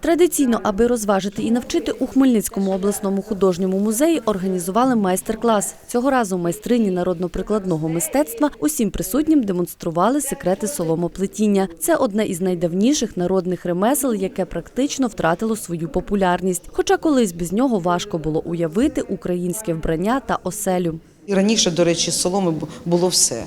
Традиційно, аби розважити і навчити у Хмельницькому обласному художньому музеї, організували майстер-клас. Цього разу майстрині народно-прикладного мистецтва усім присутнім демонстрували секрети соломоплетіння. Це одне із найдавніших народних ремесел, яке практично втратило свою популярність. Хоча колись без нього важко було уявити українське вбрання та оселю. Раніше, до речі, з соломи було все.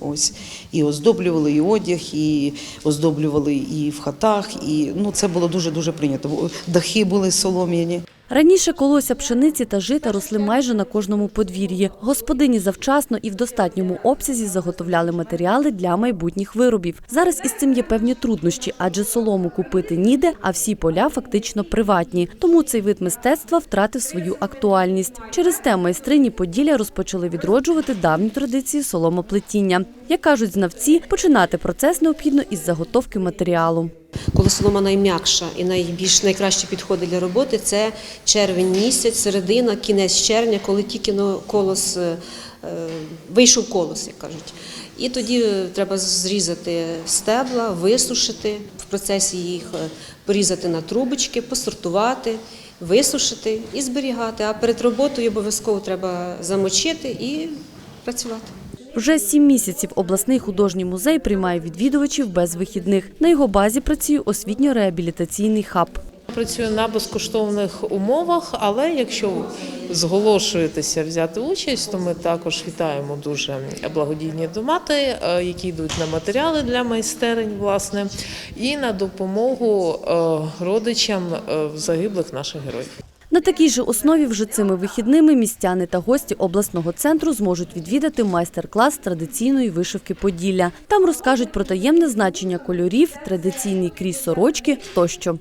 Ось і оздоблювали і одяг, і оздоблювали і в хатах. І ну це було дуже дуже прийнято. Дахи були солом'яні. Раніше колося пшениці та жита росли майже на кожному подвір'ї. Господині завчасно і в достатньому обсязі заготовляли матеріали для майбутніх виробів. Зараз із цим є певні труднощі, адже солому купити ніде, а всі поля фактично приватні. Тому цей вид мистецтва втратив свою актуальність. Через те майстрині Поділля розпочали відроджувати давні традиції соломоплетіння. Як кажуть знавці, починати процес необхідно із заготовки матеріалу. Коли солома найм'якша і найбільш найкраще підходить для роботи, це червень місяць, середина, кінець червня, коли тільки колос е, е, вийшов колос, як кажуть. І тоді е, треба зрізати стебла, висушити, в процесі їх порізати на трубочки, посортувати, висушити і зберігати. А перед роботою обов'язково треба замочити і працювати. Вже сім місяців обласний художній музей приймає відвідувачів без вихідних. На його базі працює освітньо-реабілітаційний хаб. Працюю на безкоштовних умовах, але якщо зголошуєтеся взяти участь, то ми також вітаємо дуже благодійні донати, е, які йдуть на матеріали для майстерень, власне, і на допомогу е, родичам е, загиблих наших героїв. На такій же основі вже цими вихідними містяни та гості обласного центру зможуть відвідати майстер-клас традиційної вишивки Поділля. Там розкажуть про таємне значення кольорів, традиційний крій сорочки тощо.